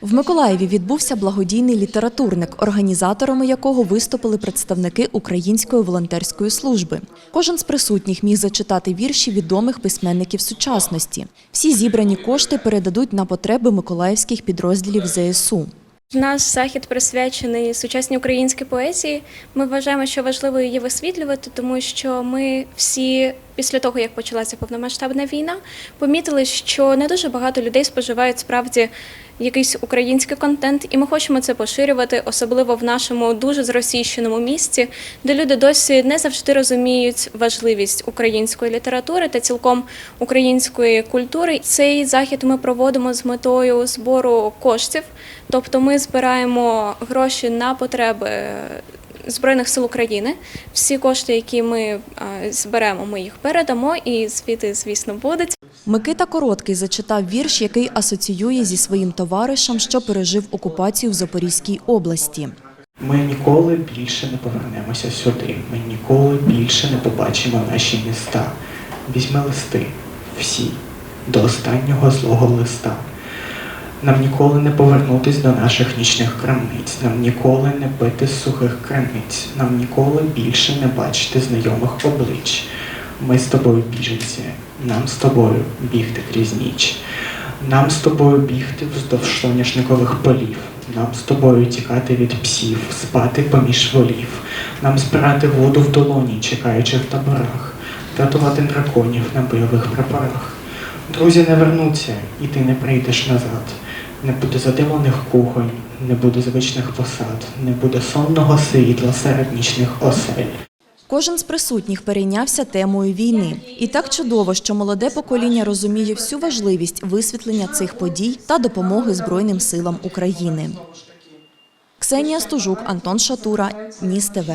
В Миколаєві відбувся благодійний літературник, організаторами якого виступили представники Української волонтерської служби. Кожен з присутніх міг зачитати вірші відомих письменників сучасності. Всі зібрані кошти передадуть на потреби миколаївських підрозділів ЗСУ. Наш захід присвячений сучасній українській поезії. Ми вважаємо, що важливо її висвітлювати, тому що ми всі після того, як почалася повномасштабна війна, помітили, що не дуже багато людей споживають справді якийсь український контент, і ми хочемо це поширювати, особливо в нашому дуже зросійщеному місті, де люди досі не завжди розуміють важливість української літератури та цілком української культури. Цей захід ми проводимо з метою збору коштів, тобто ми збираємо гроші на потреби. Збройних сил України всі кошти, які ми зберемо, ми їх передамо, і звіти, звісно, будуть. Микита Короткий зачитав вірш, який асоціює зі своїм товаришем, що пережив окупацію в Запорізькій області. Ми ніколи більше не повернемося сюди. Ми ніколи більше не побачимо наші міста. Візьми листи, всі, до останнього злого листа. Нам ніколи не повернутись до наших нічних крамниць, нам ніколи не пити з сухих крамниць, нам ніколи більше не бачити знайомих облич. Ми з тобою біженці, нам з тобою бігти крізь ніч. Нам з тобою бігти вздовж соняшникових полів, нам з тобою тікати від псів, спати поміж волів, нам збирати воду в долоні, чекаючи в таборах, рятувати драконів на бойових прапорах. Друзі не вернуться, і ти не прийдеш назад. Не буде задимлених кухонь, не буде звичних посад, не буде сонного світла серед нічних осель. Кожен з присутніх перейнявся темою війни. І так чудово, що молоде покоління розуміє всю важливість висвітлення цих подій та допомоги Збройним силам України. Ксенія Стужук, Антон Шатура, Ніс ТВ.